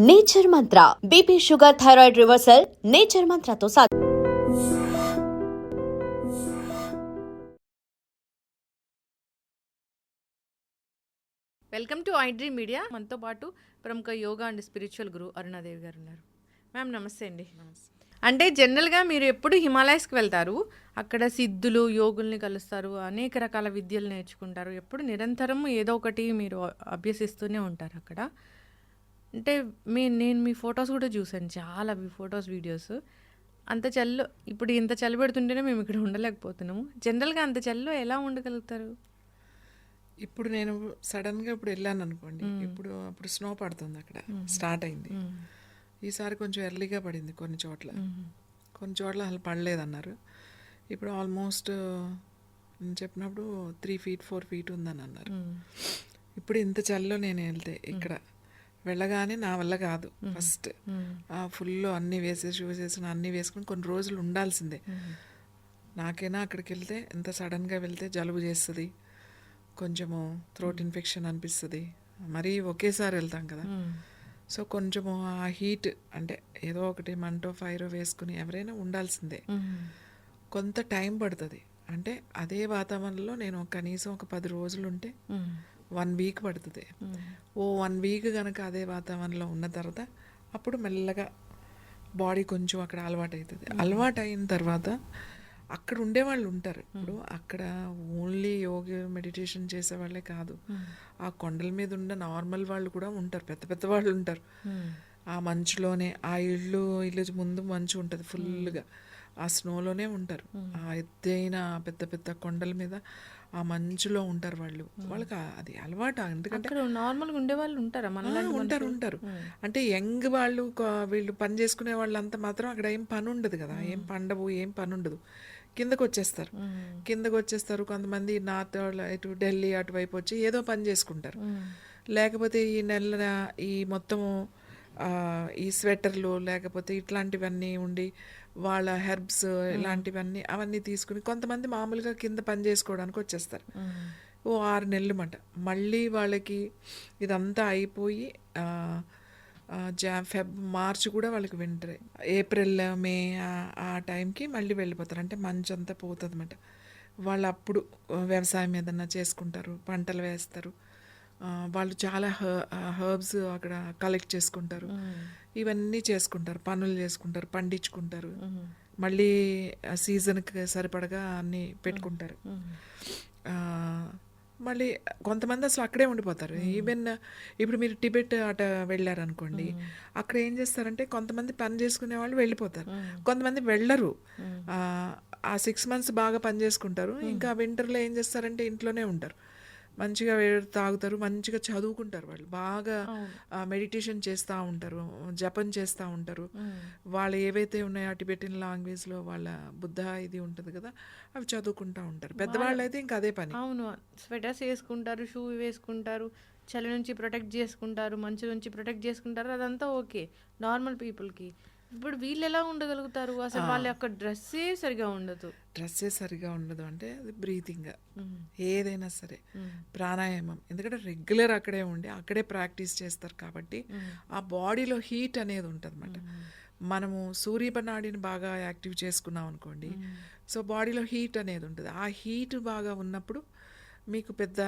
Nature Mantra. BP sugar thyroid reversal Nature మంత్రతో సాధ్యం welcome to iDream media. మనతో పాటు ప్రముఖ యోగా అండ్ స్పిరిచువల్ గురు అరుణాదేవి గారు ఉన్నారు. మ్యామ్ నమస్తే అండి. అంటే జనరల్గా మీరు ఎప్పుడు హిమాలయస్కి వెళ్తారు? అక్కడ సిద్ధులు యోగుల్ని కలుస్తారు అనేక రకాల విద్యలు నేర్చుకుంటారు. ఎప్పుడు నిరంతరం ఏదో ఒకటి మీరు అభ్యసిస్తూనే ఉంటారు అక్కడ. అంటే మీ నేను మీ ఫొటోస్ కూడా చూసాను చాలా మీ ఫొటోస్ వీడియోస్. అంత చల్లు ఇప్పుడు ఇంత చలి పెడుతుంటేనే మేము ఇక్కడ ఉండలేకపోతున్నాము. జనరల్గా అంత చల్లో ఎలా ఉండగలుగుతారు? ఇప్పుడు నేను సడన్గా ఇప్పుడు వెళ్ళాను అనుకోండి ఇప్పుడు అప్పుడు స్నో పడుతుంది అక్కడ స్టార్ట్ అయింది. ఈసారి కొంచెం ఎర్లీగా పడింది కొన్ని చోట్ల. కొన్ని చోట్ల అసలు పడలేదు అన్నారు ఇప్పుడు ఆల్మోస్ట్ నేను చెప్పినప్పుడు త్రీ ఫీట్ ఫోర్ ఫీట్ ఉందని అన్నారు ఇప్పుడు ఇంత చలిలో నేను వెళ్తే ఇక్కడ వెళ్ళగానే నా వల్ల కాదు. ఫస్ట్ ఆ ఫుల్ అన్నీ వేసేసి షూస్ వేసిన అన్నీ వేసుకుని కొన్ని రోజులు ఉండాల్సిందే. నాకైనా అక్కడికి వెళ్తే ఎంత సడన్గా వెళ్తే జలుబు చేస్తుంది కొంచెము థ్రోట్ ఇన్ఫెక్షన్ అనిపిస్తుంది. మరీ ఒకేసారి వెళ్తాం కదా. సో కొంచెము ఆ హీట్ అంటే ఏదో ఒకటి మంటో ఫైరో వేసుకుని ఎవరైనా ఉండాల్సిందే. కొంత టైం పడుతుంది. అంటే అదే వాతావరణంలో నేను కనీసం ఒక పది రోజులు ఉంటే వన్ వీక్ పడుతుంది. ఓ వన్ వీక్ కనుక అదే వాతావరణంలో ఉన్న తర్వాత అప్పుడు మెల్లగా బాడీ కొంచెం అక్కడ అలవాటు అవుతుంది అలవాటు అయిన తర్వాత అక్కడ ఉండే వాళ్ళు ఉంటారు. ఇప్పుడు అక్కడ ఓన్లీ యోగ మెడిటేషన్ చేసే వాళ్ళే కాదు. ఆ కొండల మీద ఉన్న నార్మల్ వాళ్ళు కూడా ఉంటారు. పెద్ద పెద్ద వాళ్ళు ఉంటారు. ఆ మంచులోనే ఆ ఇల్లు ఇల్లు ముందు మంచు ఉంటుంది ఫుల్గా ఆ స్నోలోనే ఉంటారు. ఆ ఎత్తైన పెద్ద పెద్ద కొండల మీద ఆ మంచులో ఉంటారు వాళ్ళు. వాళ్ళకి అది అలవాటు. ఎందుకంటే నార్మల్గా ఉండే వాళ్ళు ఉంటారా మన ఉంటారు ఉంటారు. అంటే యంగ్ వాళ్ళు వీళ్ళు పని చేసుకునే వాళ్ళంతా మాత్రం అక్కడ ఏం పని ఉండదు కదా. ఏం పండవు ఏం పని ఉండదు. కిందకు వచ్చేస్తారు. కిందకు వచ్చేస్తారు. కొంతమంది నార్త్ ఇటు ఢిల్లీ అటువైపు వచ్చి ఏదో పని చేసుకుంటారు. లేకపోతే ఈ నెల ఈ మొత్తము ఈ స్వెటర్లు లేకపోతే ఇట్లాంటివన్నీ ఉండి వాళ్ళ హెర్బ్స్ ఇలాంటివన్నీ అవన్నీ తీసుకుని కొంతమంది మామూలుగా కింద పని చేసుకోవడానికి వచ్చేస్తారు. ఓ ఆరు నెలలు మాట మళ్ళీ వాళ్ళకి ఇదంతా అయిపోయి జా ఫెబ్ మార్చ్ కూడా వాళ్ళకి వింటరే. ఏప్రిల్ మే ఆ- టైంకి మళ్ళీ వెళ్ళిపోతారు. అంటే మంచు అంతా పోతుంది అనమాట వాళ్ళు అప్పుడు వ్యవసాయం ఏదన్నా చేసుకుంటారు పంటలు వేస్తారు. వాళ్ళు చాలా హర్బ్స్ అక్కడ కలెక్ట్ చేసుకుంటారు. ఇవన్నీ చేసుకుంటారు పనులు చేసుకుంటారు పండించుకుంటారు. మళ్ళీ ఆ సీజన్కి సరిపడగా అన్నీ పెట్టుకుంటారు. మళ్ళీ కొంతమంది అసలు అక్కడే ఉండిపోతారు. ఈవెన్ ఇప్పుడు మీరు టిబెట్ అట వెళ్ళారనుకోండి అక్కడ ఏం చేస్తారంటే కొంతమంది పని చేసుకునే వాళ్ళు వెళ్ళిపోతారు. కొంతమంది వెళ్ళరు. ఆ సిక్స్ మంత్స్ బాగా పని చేసుకుంటారు. ఇంకా వింటర్లో ఏం చేస్తారంటే ఇంట్లోనే ఉంటారు. మంచిగా తాగుతారు మంచిగా చదువుకుంటారు వాళ్ళు. బాగా మెడిటేషన్ చేస్తూ ఉంటారు జపం చేస్తూ ఉంటారు. వాళ్ళు ఏవైతే ఉన్నాయో టిబెటిన్ లాంగ్వేజ్లో వాళ్ళ బుద్ధ ఇది ఉంటుంది కదా అవి చదువుకుంటూ ఉంటారు. పెద్దవాళ్ళు అయితే ఇంకా అదే పని. అవును. స్వెటర్స్ వేసుకుంటారు షూ వేసుకుంటారు చలి నుంచి ప్రొటెక్ట్ చేసుకుంటారు మంచు నుంచి ప్రొటెక్ట్ చేసుకుంటారు అదంతా ఓకే నార్మల్ పీపుల్కి ఇప్పుడు వీళ్ళు ఎలా ఉండగలుగుతారు? అసలు వాళ్ళ యొక్క డ్రెస్సే సరిగా ఉండదు. డ్రెస్సే సరిగా ఉండదు అంటే అది బ్రీతింగ్ ఏదైనా సరే. ప్రాణాయామం. ఎందుకంటే రెగ్యులర్ అక్కడే ఉండి అక్కడే ప్రాక్టీస్ చేస్తారు కాబట్టి ఆ బాడీలో హీట్ అనేది ఉంటుంది అనమాట మనము సూర్యపనాడిని బాగా యాక్టివ్ చేసుకున్నాం అనుకోండి సో బాడీలో హీట్ అనేది ఉంటుంది. ఆ హీట్ బాగా ఉన్నప్పుడు మీకు పెద్ద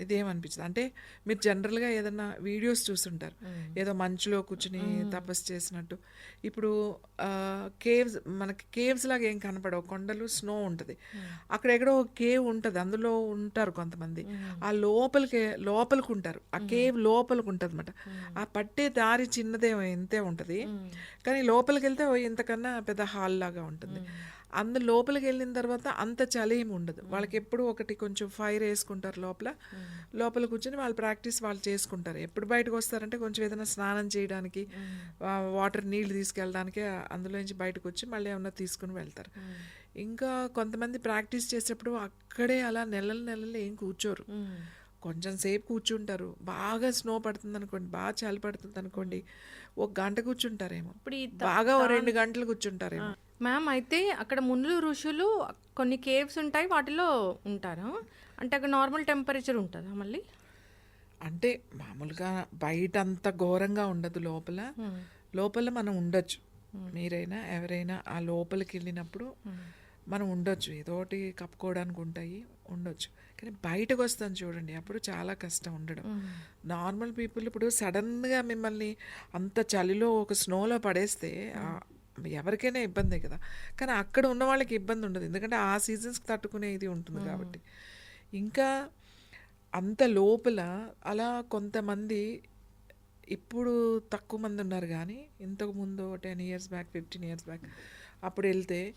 ఇదేమనిపించదు అంటే మీరు జనరల్గా ఏదన్నా వీడియోస్ చూస్తుంటారు. ఏదో మంచులో కూర్చుని తపస్సు చేసినట్టు. ఇప్పుడు కేవ్స్ మనకి కేవ్స్ లాగా ఏం కనపడవు. కొండలు స్నో ఉంటుంది. అక్కడ ఎక్కడో ఒక కేవ్ ఉంటుంది. అందులో ఉంటారు కొంతమంది. ఆ లోపలికి లోపలికి ఉంటారు ఆ కేవ్ లోపలికి ఉంటుంది అనమాట ఆ పట్టే దారి చిన్నదే ఇంతే ఉంటుంది. కానీ లోపలికి వెళ్తే ఇంతకన్నా పెద్ద హాల్ లాగా ఉంటుంది. అందు లోపలికి వెళ్ళిన తర్వాత అంత చలి ఏమి ఉండదు వాళ్ళకి ఎప్పుడు ఒకటి కొంచెం ఫైర్ వేసుకుంటారు లోపల. లోపల కూర్చొని వాళ్ళు ప్రాక్టీస్ వాళ్ళు చేసుకుంటారు. ఎప్పుడు బయటకు వస్తారంటే కొంచెం ఏదైనా స్నానం చేయడానికి వాటర్ నీళ్ళు తీసుకెళ్ళడానికి అందులో నుంచి బయటకు వచ్చి మళ్ళీ ఏమన్నా తీసుకుని వెళ్తారు. ఇంకా కొంతమంది ప్రాక్టీస్ చేసేటప్పుడు అక్కడే అలా నెలలు నెలలు ఏం కూర్చోరు. కొంచెం సేపు కూర్చుంటారు. బాగా స్నో పడుతుంది అనుకోండి బాగా చలి పడుతుంది అనుకోండి ఒక గంట కూర్చుంటారేమో. బాగా ఓ రెండు గంటలు కూర్చుంటారేమో. మ్యామ్ అయితే అక్కడ మునులు ఋషులు కొన్ని కేవ్స్ ఉంటాయి వాటిలో ఉంటారు? అంటే అక్కడ నార్మల్ టెంపరేచర్ ఉంటుందా మళ్ళీ? అంటే మామూలుగా బయట అంత ఘోరంగా ఉండదు లోపల. లోపల మనం ఉండొచ్చు. మీరైనా ఎవరైనా ఆ లోపలికి వెళ్ళినప్పుడు మనం ఉండొచ్చు. ఏదో ఒకటి కప్పుకోవడానికి ఉంటాయి ఉండొచ్చు. కానీ బయటకు వస్తాను చూడండి అప్పుడు చాలా కష్టం ఉండడం. నార్మల్ పీపుల్ ఇప్పుడు సడన్గా మిమ్మల్ని అంత చలిలో ఒక స్నోలో పడేస్తే ఎవరికైనా ఇబ్బందే కదా. కానీ అక్కడ ఉన్న వాళ్ళకి ఇబ్బంది ఉండదు. ఎందుకంటే ఆ సీజన్స్కి తట్టుకునే ఇది ఉంటుంది కాబట్టి. ఇంకా అంత లోపల అలా కొంతమంది ఇప్పుడు తక్కువ మంది ఉన్నారు కానీ ఇంతకు ముందు ten years back fifteen years back అప్పుడు వెళ్తే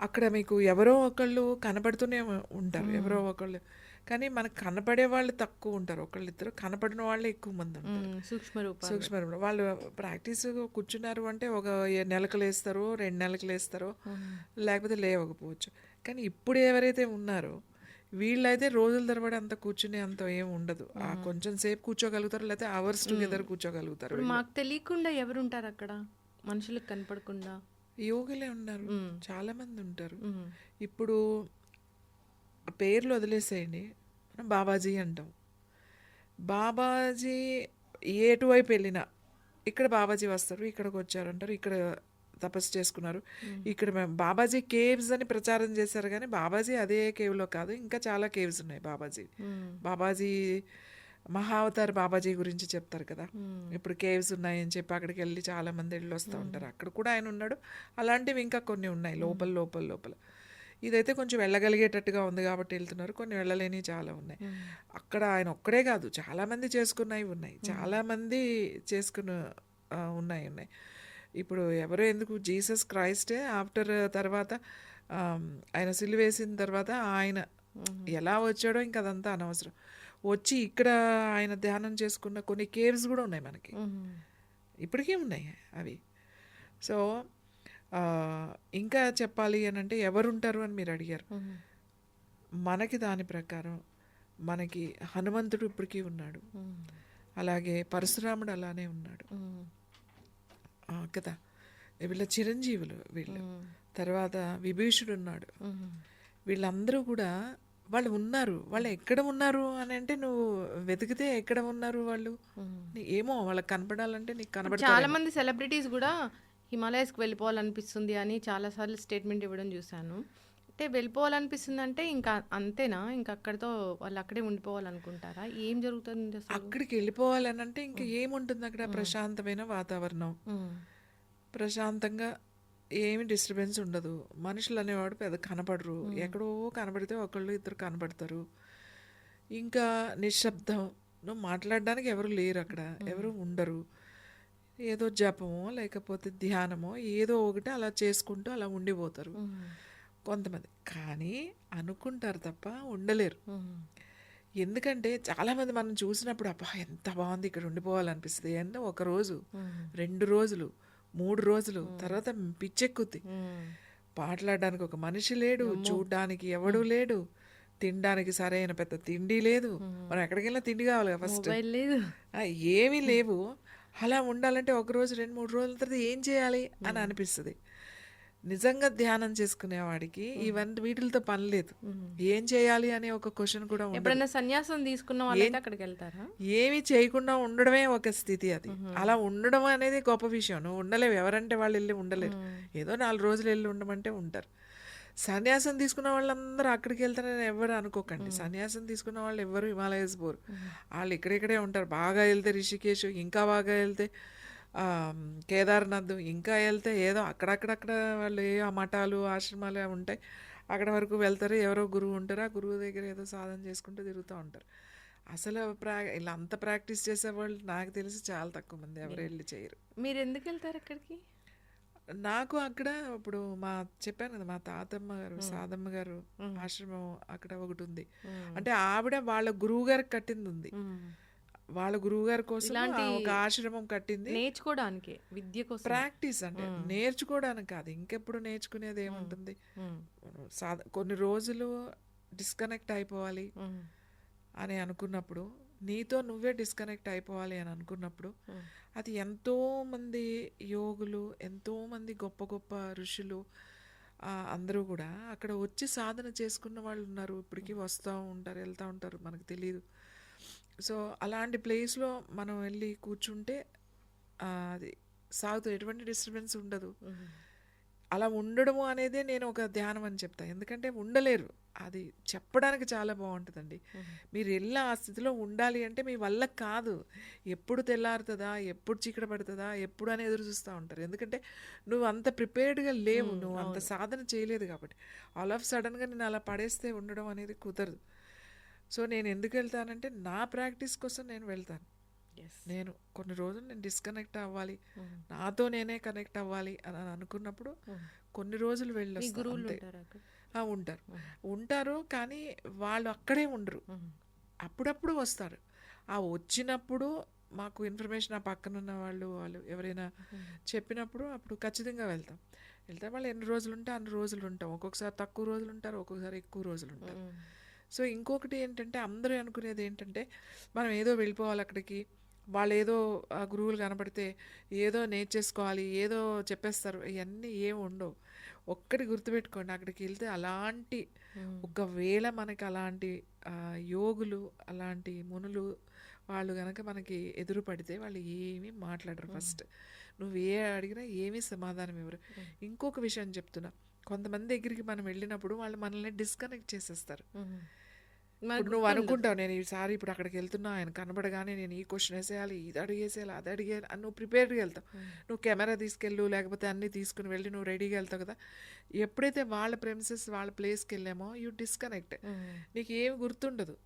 అక్కడ మీకు ఎవరో ఒకళ్ళు కనపడుతూనే ఉంటారు. ఎవరో ఒకళ్ళు కానీ మనకు కనపడే వాళ్ళు తక్కువ ఉంటారు. ఒకళ్ళు ఇద్దరు కనపడిన వాళ్ళే ఎక్కువ మంది ఉంటారు. సూక్ష్మ రూప సూక్ష్మ. వాళ్ళు ప్రాక్టీస్ కూర్చున్నారు అంటే ఒక నెలకలు వేస్తారో రెండు నెలకలు వేస్తారో లేకపోతే లేవకపోవచ్చు. కానీ ఇప్పుడు ఎవరైతే ఉన్నారో వీళ్ళైతే రోజుల తరబడి అంత కూర్చునే అంత ఏం ఉండదు. ఆ కొంచెం సేపు కూర్చోగలుగుతారు లేకపోతే అవర్స్ టుగెదర్ కూర్చోగలుగుతారు మాకు తెలియకుండా ఎవరు ఉంటారు అక్కడ? మనుషులకు కనపడకుండా? యోగులే ఉన్నారు. చాలా మంది ఉంటారు. ఇప్పుడు పేర్లు వదిలేసేయండి. మనం బాబాజీ అంటాం. బాబాజీ ఏటువైపు వెళ్ళినా ఇక్కడ బాబాజీ వస్తారు ఇక్కడికి వచ్చారు అంటారు ఇక్కడ తపస్సు చేసుకున్నారు. ఇక్కడ మేము బాబాజీ కేవ్స్ అని ప్రచారం చేశారు కానీ బాబాజీ అదే కేవ్లో కాదు ఇంకా చాలా కేవ్స్ ఉన్నాయి బాబాజీ. బాబాజీ మహావతార్ బాబాజీ గురించి చెప్తారు కదా. ఇప్పుడు కేవ్స్ ఉన్నాయని చెప్పి అక్కడికి వెళ్ళి చాలా మంది వెళ్ళి వస్తూ ఉంటారు. అక్కడ కూడా ఆయన ఉన్నాడు. అలాంటివి ఇంకా కొన్ని ఉన్నాయి లోపల లోపల లోపల. ఇదైతే కొంచెం వెళ్ళగలిగేటట్టుగా ఉంది కాబట్టి వెళ్తున్నారు. కొన్ని వెళ్ళలేని చాలా ఉన్నాయి. అక్కడ ఆయన ఒక్కడే కాదు చాలా మంది చేసుకున్నవి ఉన్నాయి. చాలా మంది చేసుకున్న ఉన్నాయి ఉన్నాయి. ఇప్పుడు ఎవరో ఎందుకు జీసస్ క్రైస్టే ఆఫ్టర్ తర్వాత ఆయన సిలువేసిన తర్వాత ఆయన ఎలా వచ్చాడో ఇంకా అదంతా అనవసరం. వచ్చి ఇక్కడ ఆయన ధ్యానం చేసుకున్న కొన్ని కేవ్స్ కూడా ఉన్నాయి మనకి. ఇప్పటికీ ఉన్నాయి అవి. సో ఇంకా చెప్పాలి అని అంటే ఎవరుంటారు అని మీరు అడిగారు. మనకి దాని ప్రకారం మనకి హనుమంతుడు ఇప్పటికీ ఉన్నాడు. అలాగే పరశురాముడు అలానే ఉన్నాడు. ఆ, కదా? వీళ్ళ చిరంజీవులు వీళ్ళు. తర్వాత విభీషుడు ఉన్నాడు. వీళ్ళందరూ కూడా వాళ్ళు ఉన్నారు. వాళ్ళు ఎక్కడ ఉన్నారు అని అంటే నువ్వు వెతికితే ఎక్కడ ఉన్నారు వాళ్ళు? ఏమో వాళ్ళకి కనపడాలంటే నీకు కనపడతారు చాలా మంది సెలబ్రిటీస్ కూడా హిమాలయస్కి వెళ్ళిపోవాలనిపిస్తుంది అని చాలాసార్లు స్టేట్మెంట్ ఇవ్వడం చూశాను. అంటే వెళ్ళిపోవాలనిపిస్తుంది అంటే ఇంకా అంతేనా? ఇంకా అక్కడితో వాళ్ళు అక్కడే ఉండిపోవాలనుకుంటారా? ఏం జరుగుతుంది అక్కడికి వెళ్ళిపోవాలని అంటే ఇంకా ఏముంటుంది అక్కడ? ప్రశాంతమైన వాతావరణం. ప్రశాంతంగా ఏమి డిస్టర్బెన్స్ ఉండదు. మనుషులు అనేవాడు పెద్ద కనపడరు. ఎక్కడో కనపడితే ఒకళ్ళు ఇద్దరు కనపడతారు. ఇంకా నిశ్శబ్దం. నువ్వు మాట్లాడడానికి ఎవరు లేరు అక్కడ. ఎవరు ఉండరు. ఏదో జపమో లేకపోతే ధ్యానమో ఏదో ఒకటి అలా చేసుకుంటూ అలా ఉండిపోతారు. కొంతమంది. కానీ అనుకుంటారు తప్ప ఉండలేరు. ఎందుకంటే చాలామంది మనం చూసినప్పుడు అబ్బా ఎంత బాగుంది ఇక్కడ ఉండిపోవాలనిపిస్తుంది అంటే ఒక రోజు రెండు రోజులు మూడు రోజులు తర్వాత పిచ్చెక్కుద్ది. ఉమ్. మాట్లాడడానికి ఒక మనిషి లేడు చూడ్డానికి ఎవడు లేడు తినడానికి సరైన పెద్ద తిండి లేదు. మనం ఎక్కడికి వెళ్ళినా తిండి కావాలి ఫస్ట్. లేదు. ఏమీ లేవు. అలా ఉండాలంటే ఒక రోజు రెండు మూడు రోజుల తర్వాత ఏం చేయాలి అని అనిపిస్తుంది. నిజంగా ధ్యానం చేసుకునేవాడికి ఇవన్నీ వీటితో పని లేదు. ఏం చేయాలి అనే ఒక క్వశ్చన్ కూడా ఎప్పుడైనా సన్యాసం తీసుకున్న వాళ్ళైతే అక్కడికి వెళ్తారా? ఏమీ చేయకుండా ఉండడమే ఒక స్థితి అది. అలా ఉండడం అనేది గొప్ప విషయం. నువ్వు ఉండలేవు. ఎవరంటే వాళ్ళు వెళ్ళి ఉండలేరు. ఏదో నాలుగు రోజులు వెళ్ళి ఉండమంటే ఉంటారు. సన్యాసం తీసుకున్న వాళ్ళందరూ అక్కడికి వెళ్తారని ఎవరు అనుకోకండి. సన్యాసం తీసుకున్న వాళ్ళు ఎవరు హిమాలయస్ పోరు వాళ్ళు ఇక్కడిక్కడే ఉంటారు. బాగా వెళ్తే రిషికేశ్ ఇంకా బాగా వెళ్తే కేదార్నాథ్ ఇంకా వెళ్తే ఏదో అక్కడక్కడక్కడ వాళ్ళు ఏ ఆ మఠాలు ఆశ్రమాలు ఉంటాయి. అక్కడ వరకు వెళ్తారు. ఎవరో గురువు ఉంటారు. ఆ గురువు దగ్గర ఏదో సాధన చేసుకుంటూ తిరుగుతూ ఉంటారు. అసలు ప్రా ఇలా అంత ప్రాక్టీస్ చేసేవాళ్ళు నాకు తెలిసి చాలా తక్కువ మంది. ఎవరు వెళ్ళి చేయరు. మీరు ఎందుకు వెళ్తారు అక్కడికి? నాకు అక్కడ ఇప్పుడు మా చెప్పాను కదా మా తాతమ్మ గారు సాదమ్మ గారు ఆశ్రమం అక్కడ ఒకటి ఉంది. అంటే ఆవిడ వాళ్ళ గురువు గారికి కట్టింది ఉంది. వాళ్ళ గురువు గారి కోసం ఒక ఆశ్రమం కట్టింది. నేర్చుకోవడానికి విద్య కోసం. ప్రాక్టీస్ అంటే నేర్చుకోవడానికి కాదు ఇంకెప్పుడు నేర్చుకునేది ఏముంటుంది? సాధ కొన్ని రోజులు డిస్కనెక్ట్ అయిపోవాలి. అని అనుకున్నప్పుడు నీతో నువ్వే డిస్కనెక్ట్ అయిపోవాలి అని అనుకున్నప్పుడు అది ఎంతో మంది యోగులు ఎంతో మంది గొప్ప గొప్ప ఋషులు అందరూ కూడా అక్కడ వచ్చి సాధన చేసుకున్న వాళ్ళు ఉన్నారు. ఇప్పటికీ వస్తూ ఉంటారు వెళ్తూ ఉంటారు మనకు తెలియదు సో అలాంటి ప్లేస్లో మనం వెళ్ళి కూర్చుంటే అది సాగుతుంది ఎటువంటి డిస్టర్బెన్స్ ఉండదు. అలా ఉండడము అనేదే నేను ఒక ధ్యానం అని చెప్తాను ఎందుకంటే ఉండలేరు. అది చెప్పడానికి చాలా బాగుంటుందండి. మీరు వెళ్ళి ఆ స్థితిలో ఉండాలి అంటే మీ వల్ల కాదు. ఎప్పుడు తెల్లారుతుందా ఎప్పుడు చీకట పడుతుందా ఎప్పుడు అని ఎదురు చూస్తూ ఉంటారు. ఎందుకంటే నువ్వు అంత ప్రిపేర్డ్గా లేవు. నువ్వు అంత సాధన చేయలేదు కాబట్టి. ఆల్ ఆఫ్ సడన్గా నేను అలా పడేస్తే ఉండడం అనేది కుదరదు. సో నేను ఎందుకు వెళ్తానంటే నా ప్రాక్టీస్ కోసం నేను వెళ్తాను. నేను కొన్ని రోజులు నేను డిస్కనెక్ట్ అవ్వాలి. నాతో నేనే కనెక్ట్ అవ్వాలి అని అనుకున్నప్పుడు కొన్ని రోజులు వెళ్ళి గురువులు ఉంటారు ఉంటారు. ఉంటారు కానీ వాళ్ళు అక్కడే ఉండరు. అప్పుడప్పుడు వస్తారు. ఆ వచ్చినప్పుడు మాకు ఇన్ఫర్మేషన్ ఆ పక్కన ఉన్న వాళ్ళు వాళ్ళు ఎవరైనా చెప్పినప్పుడు అప్పుడు ఖచ్చితంగా వెళ్తాం. వెళ్తే వాళ్ళు ఎన్ని రోజులు ఉంటే అన్ని రోజులు ఉంటాం. ఒక్కొక్కసారి తక్కువ రోజులు ఉంటారు ఒక్కొక్కసారి ఎక్కువ రోజులు ఉంటారు. సో ఇంకొకటి ఏంటంటే అందరూ అనుకునేది ఏంటంటే మనం ఏదో వెళ్ళిపోవాలి అక్కడికి. వాళ్ళు ఏదో ఆ గురువులు కనపడితే ఏదో నేర్చేసుకోవాలి ఏదో చెప్పేస్తారు ఇవన్నీ ఏమి ఉండవు. ఒక్కటి గుర్తుపెట్టుకోండి అక్కడికి వెళ్తే అలాంటి ఒకవేళ మనకి అలాంటి యోగులు అలాంటి మునులు వాళ్ళు కనుక మనకి ఎదురు పడితే వాళ్ళు ఏమీ మాట్లాడరు ఫస్ట్. నువ్వు ఏ అడిగినా ఏమీ సమాధానం ఇవ్వరు. ఇంకొక విషయం చెప్తున్నా. కొంతమంది దగ్గరికి మనం వెళ్ళినప్పుడు వాళ్ళు మనల్ని డిస్కనెక్ట్ చేసేస్తారు. ఇప్పుడు నువ్వు అనుకుంటావు నేను ఈసారి ఇప్పుడు అక్కడికి వెళ్తున్నా ఆయన కనబడగానే నేను ఈ క్వశ్చన్ వేసేయాలి ఇది అడిగేసేయాలి అది అడిగేయాలి అని నువ్వు ప్రిపేర్డ్గా వెళ్తావు. నువ్వు కెమెరా తీసుకెళ్ళు లేకపోతే అన్నీ తీసుకుని వెళ్ళి నువ్వు రెడీగా వెళ్తావు కదా. ఎప్పుడైతే వాళ్ళ ప్రెమిసెస్ వాళ్ళ ప్లేస్కి వెళ్ళామో యూ డిస్కనెక్ట్ నీకు ఏమి గుర్తుండదు.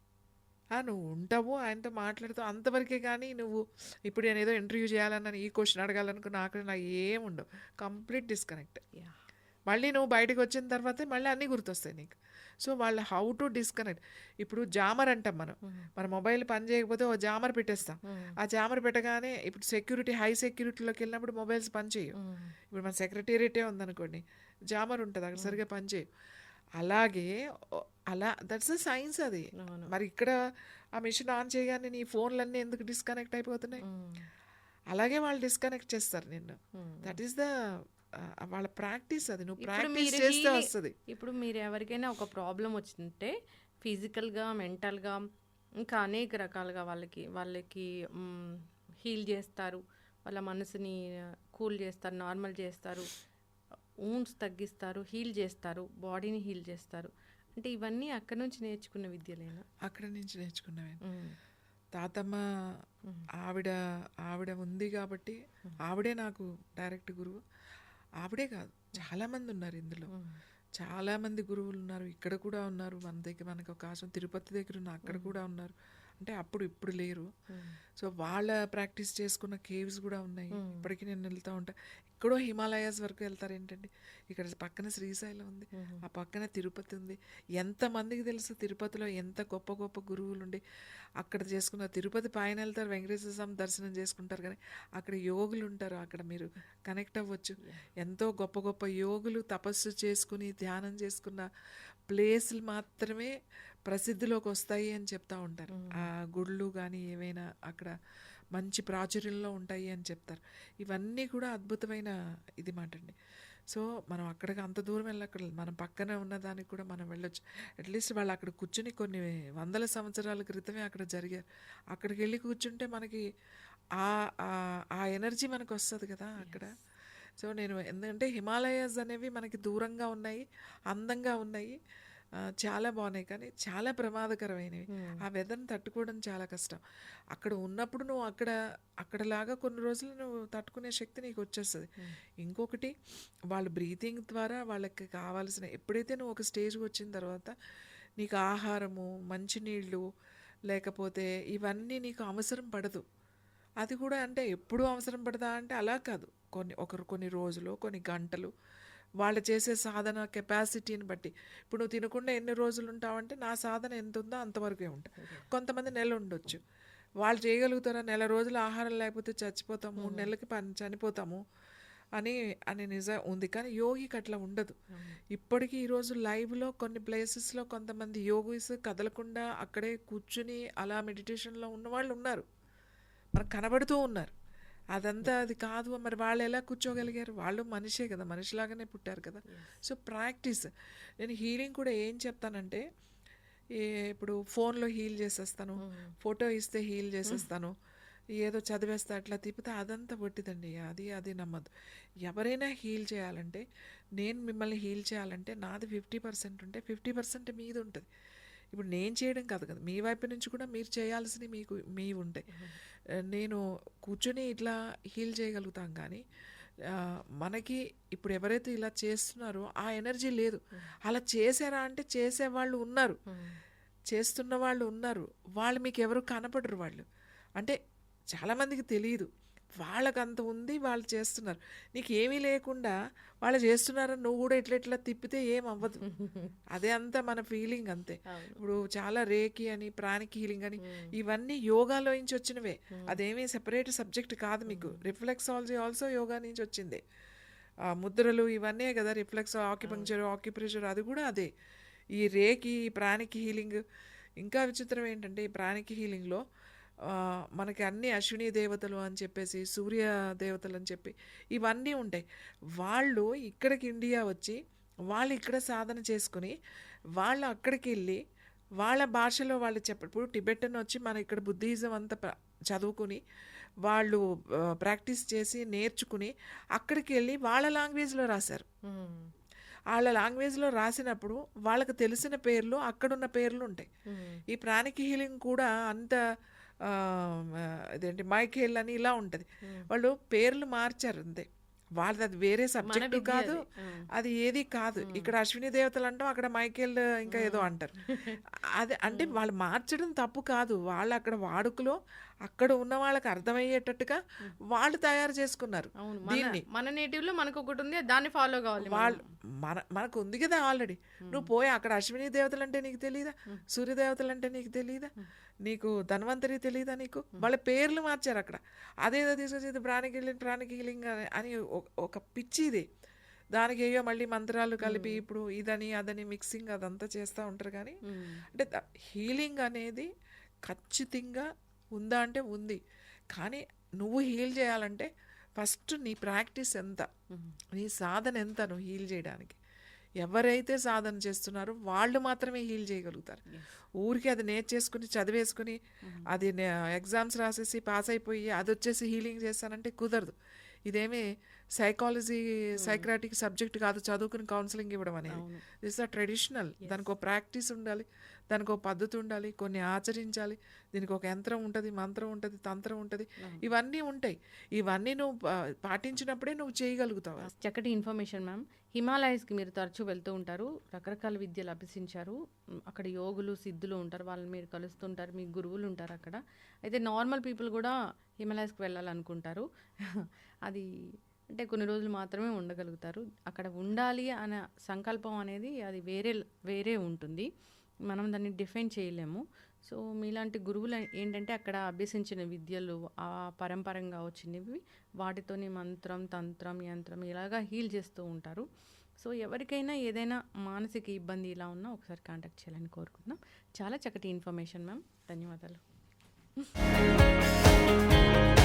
ఆ, నువ్వు ఉంటావు ఆయనతో మాట్లాడుతావు అంతవరకే కానీ నువ్వు ఇప్పుడు నేను ఏదో ఇంటర్వ్యూ చేయాలన్నాను ఈ క్వశ్చన్ అడగాలనుకున్నా అక్కడ నాకు ఏం ఉండవు. కంప్లీట్ డిస్కనెక్ట్ మళ్ళీ నువ్వు బయటకు వచ్చిన తర్వాతే మళ్ళీ అన్నీ గుర్తొస్తాయి నీకు. సో వాళ్ళు హౌ టు డిస్కనెక్ట్ ఇప్పుడు జామర్ అంటాం మనం. మన మొబైల్ పని చేయకపోతే ఓ జామర్ పెట్టేస్తాం. ఆ జామర్ పెట్టగానే ఇప్పుడు సెక్యూరిటీ హై సెక్యూరిటీలోకి వెళ్ళినప్పుడు మొబైల్స్ పని చేయవు. ఇప్పుడు మన సెక్రటేరియటే ఉందనుకోండి జామర్ ఉంటుంది అక్కడ సరిగా పని చేయవు. అలాగే అలా దట్స్ అ సైన్స్ అది. మరి ఇక్కడ ఆ మిషన్ ఆన్ చేయగానే నీ ఫోన్లన్నీ ఎందుకు డిస్కనెక్ట్ అయిపోతున్నాయి? అలాగే వాళ్ళు డిస్కనెక్ట్ చేస్తారు నిన్ను. దట్ ఈస్ ద వాళ్ళ ప్రాక్టీస్ అది. నువ్వు ప్రాక్టీస్ చేస్తే వస్తుంది. ఇప్పుడు మీరు ఎవరికైనా ఒక ప్రాబ్లం వచ్చింటే ఫిజికల్గా మెంటల్గా ఇంకా అనేక రకాలుగా వాళ్ళకి వాళ్ళకి హీల్ చేస్తారు. వాళ్ళ మనసుని కూల్ చేస్తారు నార్మల్ చేస్తారు. ఊన్స్ తగ్గిస్తారు హీల్ చేస్తారు బాడీని హీల్ చేస్తారు. అంటే ఇవన్నీ అక్కడ నుంచి నేర్చుకున్న విద్యలేనా? అక్కడ నుంచి నేర్చుకున్నవే. తాతమ్మ ఆవిడ ఆవిడ ఉంది కాబట్టి ఆవిడే నాకు డైరెక్ట్ గురువు. ఆవిడే కాదు. చాలా మంది ఉన్నారు ఇందులో. చాలా మంది గురువులు ఉన్నారు ఇక్కడ కూడా ఉన్నారు. మన దగ్గర మనకు ఒక ఆశ్రమం తిరుపతి దగ్గర ఉన్న అక్కడ కూడా ఉన్నారు. అంటే అప్పుడు ఇప్పుడు లేరు. సో వాళ్ళ ప్రాక్టీస్ చేసుకున్న కేవ్స్ కూడా ఉన్నాయి. ఇప్పటికీ నేను వెళ్తూ ఉంటా. ఎక్కడో హిమాలయాస్ వరకు వెళ్తారు ఏంటండి? ఇక్కడ పక్కన శ్రీశైలం ఉంది. ఆ పక్కన తిరుపతి ఉంది. ఎంతమందికి తెలుసు తిరుపతిలో ఎంత గొప్ప గొప్ప గురువులు ఉండి అక్కడ చేసుకున్న తిరుపతి పైన వెళ్తారు వెంకటేశ్వర స్వామి దర్శనం చేసుకుంటారు కానీ అక్కడ యోగులు ఉంటారు. అక్కడ మీరు కనెక్ట్ అవ్వచ్చు. ఎంతో గొప్ప గొప్ప యోగులు తపస్సు చేసుకుని ధ్యానం చేసుకున్న ప్లేసులు మాత్రమే ప్రసిద్ధిలోకి వస్తాయి అని చెప్తా ఉంటారు. ఆ గుళ్ళు కానీ ఏవైనా అక్కడ మంచి ప్రాచుర్యంలో ఉంటాయి అని చెప్తారు. ఇవన్నీ కూడా అద్భుతమైన ఇది మాట అండి. సో మనం అక్కడికి అంత దూరం వెళ్ళక్కర్లేదు మనం పక్కన ఉన్న దానికి కూడా మనం వెళ్ళొచ్చు. అట్లీస్ట్ వాళ్ళు అక్కడ కూర్చుని కొన్ని వందల సంవత్సరాల క్రితమే అక్కడ జరిగారు. అక్కడికి వెళ్ళి కూర్చుంటే మనకి ఆ ఆ- ఆ ఎనర్జీ మనకు వస్తుంది కదా అక్కడ. సో నేను ఎందుకంటే హిమాలయాస్ అనేవి మనకి దూరంగా ఉన్నాయి అందంగా ఉన్నాయి చాలా బాగున్నాయి. కానీ చాలా ప్రమాదకరమైనవి. ఆ వెదర్ని తట్టుకోవడం చాలా కష్టం. అక్కడ ఉన్నప్పుడు నువ్వు అక్కడ అక్కడలాగా కొన్ని రోజులు నువ్వు తట్టుకునే శక్తి నీకు వచ్చేస్తుంది. ఇంకొకటి వాళ్ళు బ్రీతింగ్ ద్వారా వాళ్ళకి కావాల్సిన ఎప్పుడైతే నువ్వు ఒక స్టేజ్కి వచ్చిన తర్వాత నీకు ఆహారము మంచినీళ్ళు లేకపోతే ఇవన్నీ నీకు అవసరం పడదు. అది కూడా అంటే ఎప్పుడు అవసరం పడదా అంటే అలా కాదు. కొన్ని ఒకరు కొన్ని రోజులు కొన్ని గంటలు వాళ్ళు చేసే సాధన కెపాసిటీని బట్టి. ఇప్పుడు నువ్వు తినకుండా ఎన్ని రోజులు ఉంటావంటే నా సాధన ఎంత ఉందో అంతవరకే ఉంటా. కొంతమంది నెల ఉండొచ్చు. వాళ్ళు చేయగలుగుతారా? నెల రోజులు ఆహారం లేకపోతే చచ్చిపోతాము మూడు నెలలకి పని చనిపోతాము అని అని నిజం ఉంది. కానీ యోగికి అట్లా ఉండదు. ఇప్పటికీ ఈరోజు లైవ్లో కొన్ని ప్లేసెస్లో కొంతమంది యోగిస్ కదలకుండా అక్కడే కూర్చుని అలా మెడిటేషన్లో ఉన్న వాళ్ళు ఉన్నారు. మనకు కనబడుతూ ఉన్నారు. అదంతా అది కాదు మరి వాళ్ళు ఎలా కూర్చోగలిగారు? వాళ్ళు మనిషే కదా మనిషిలాగానే పుట్టారు కదా. So practice. నేను హీలింగ్ కూడా ఏం చెప్తానంటే ఇప్పుడు ఫోన్లో హీల్ చేసేస్తాను ఫోటో ఇస్తే హీల్ చేసేస్తాను ఏదో చదివేస్తా అట్లా తిప్పితే అదంతా పొట్టిదండి. అది అది నమ్మద్దు. ఎవరైనా హీల్ చేయాలంటే నేను మిమ్మల్ని హీల్ చేయాలంటే నాది ఫిఫ్టీ పర్సెంట్ ఉంటే ఫిఫ్టీ పర్సెంట్ మీది ఉంటుంది ఇప్పుడు నేను చేయడం కాదు కదా. మీ వైపు నుంచి కూడా మీరు చేయాల్సినవి మీకు మీ ఉంటాయి. నేను కూర్చొని ఇట్లా హీల్ చేయగలుగుతాం కానీ మనకి ఇప్పుడు ఎవరైతే ఇలా చేస్తున్నారో ఆ ఎనర్జీ లేదు. అలా చేశారా అంటే చేసే వాళ్ళు ఉన్నారు చేస్తున్న వాళ్ళు ఉన్నారు. వాళ్ళు మీకు ఎవరు కనపడరు వాళ్ళు. అంటే చాలామందికి తెలియదు. వాళ్ళకి అంత ఉంది వాళ్ళు చేస్తున్నారు. నీకు ఏమీ లేకుండా వాళ్ళు చేస్తున్నారని నువ్వు కూడా ఇట్లా ఇట్లా తిప్పితే ఏం అవ్వదు. అదే అంతా మన ఫీలింగ్ అంతే. ఇప్పుడు చాలా రేకి అని ప్రాణిక్ హీలింగ్ అని ఇవన్నీ యోగాలో నుంచి వచ్చినవే. అదేమీ సెపరేట్ సబ్జెక్ట్ కాదు మీకు. రిఫ్లెక్సాలజీ ఆల్సో యోగా నుంచి వచ్చిందే. ఆ ముద్రలు ఇవన్నీ కదా రిఫ్లెక్స్ ఆక్యుపంక్చర్ ఆక్యుప్రెషర్ అది కూడా అదే. ఈ రేకి ఈ ప్రాణిక్ హీలింగ్ ఇంకా విచిత్రం ఏంటంటే ఈ ప్రాణిక్ హీలింగ్లో మనకి అన్ని అశ్విని దేవతలు అని చెప్పేసి సూర్య దేవతలు అని చెప్పి ఇవన్నీ ఉంటాయి. వాళ్ళు ఇక్కడికి ఇండియా వచ్చి వాళ్ళు ఇక్కడ సాధన చేసుకుని వాళ్ళు అక్కడికి వెళ్ళి వాళ్ళ భాషలో వాళ్ళు చెప్ప ఇప్పుడు టిబెటన్ వచ్చి మన ఇక్కడ బుద్ధిజం అంతా చదువుకుని వాళ్ళు ప్రాక్టీస్ చేసి నేర్చుకుని అక్కడికి వెళ్ళి వాళ్ళ లాంగ్వేజ్లో రాశారు. వాళ్ళ లాంగ్వేజ్లో రాసినప్పుడు వాళ్ళకి తెలిసిన పేర్లు అక్కడున్న పేర్లు ఉంటాయి. ఈ ప్రాణిక్ హీలింగ్ కూడా అంత ఇదేంటి మైఖేల్ అని ఇలా ఉంటుంది. వాళ్ళు పేర్లు మార్చారు అంతే. వాళ్ళది అది వేరే సబ్జెక్టు కాదు అది. ఏది కాదు. ఇక్కడ అశ్విని దేవతలు అంటాం అక్కడ మైకేల్ ఇంకా ఏదో అంటారు. అది అంటే వాళ్ళు మార్చడం తప్పు కాదు. వాళ్ళు అక్కడ వాడుకలో అక్కడ ఉన్న వాళ్ళకి అర్థమయ్యేటట్టుగా వాళ్ళు తయారు చేసుకున్నారు దీన్ని మన మన నేటివ్లో మనకు ఒకటి ఉంది దాన్ని ఫాలో కావాలి వాళ్ళు మన మనకు ఉంది కదా ఆల్రెడీ. నువ్వు పోయి అక్కడ అశ్విని దేవతలు అంటే నీకు తెలియదా సూర్య దేవతలు అంటే నీకు తెలియదా నీకు ధన్వంతరి తెలియదా నీకు? వాళ్ళ పేర్లు మార్చారు అక్కడ. అదేదో తీసుకొచ్చి ఇది ప్రాణికి ప్రాణికి అని అని ఒక- ఒక పిచ్చిది దానికి ఏయో మళ్ళీ మంత్రాలు కలిపి ఇప్పుడు ఇదని అదని మిక్సింగ్ అదంతా చేస్తూ ఉంటారు కానీ అంటే హీలింగ్ అనేది ఖచ్చితంగా ఉందా అంటే ఉంది. కానీ నువ్వు హీల్ చేయాలంటే ఫస్ట్ నీ ప్రాక్టీస్ ఎంత? నీ సాధన ఎంత నువ్వు హీల్ చేయడానికి? ఎవరైతే సాధన చేస్తున్నారో వాళ్ళు మాత్రమే హీల్ చేయగలుగుతారు. ఊరికి అది నేర్చేసుకుని చదివేసుకుని అది ఎగ్జామ్స్ రాసేసి పాస్ అయిపోయి అది వచ్చేసి హీలింగ్ చేస్తానంటే కుదరదు. ఇదేమీ సైకాలజీ సైక్రాటిక్ సబ్జెక్ట్ కాదు చదువుకుని కౌన్సిలింగ్ ఇవ్వడం అనేది. దిస్ ఆర్ ట్రెడిషనల్ దానికి ఒక ప్రాక్టీస్ ఉండాలి దానికి ఒక పద్ధతి ఉండాలి కొన్ని ఆచరించాలి దీనికి ఒక యంత్రం ఉంటుంది మంత్రం ఉంటుంది తంత్రం ఉంటుంది. ఇవన్నీ ఉంటాయి. ఇవన్నీ నువ్వు పాటించినప్పుడే నువ్వు చేయగలుగుతావు చక్కటి ఇన్ఫర్మేషన్ మ్యామ్ హిమాలయస్కి మీరు తరచూ వెళ్తూ ఉంటారు రకరకాల విద్యలు అభ్యసించారు అక్కడ యోగులు సిద్ధులు ఉంటారు వాళ్ళని మీరు కలుస్తుంటారు మీ గురువులు ఉంటారు అక్కడ. అయితే నార్మల్ పీపుల్ కూడా హిమాలయస్కి వెళ్ళాలనుకుంటారు. అది అంటే కొన్ని రోజులు మాత్రమే ఉండగలుగుతారు. అక్కడ ఉండాలి అనే సంకల్పం అనేది అది వేరే వేరే ఉంటుంది. మనం దాన్ని డిఫైన్ చేయలేము. సో మీలాంటి గురువులు ఏంటంటే అక్కడ అభ్యసించిన విద్యలు ఆ పరంపరంగా వచ్చినవి వాటితోని మంత్రం తంత్రం యంత్రం ఇలాగా హీల్ చేస్తూ ఉంటారు. సో ఎవరికైనా ఏదైనా మానసిక ఇబ్బంది ఇలా ఉన్నా ఒకసారి కాంటాక్ట్ చేయాలని కోరుకుంటున్నాం. చాలా చక్కటి ఇన్ఫర్మేషన్ మ్యామ్. ధన్యవాదాలు.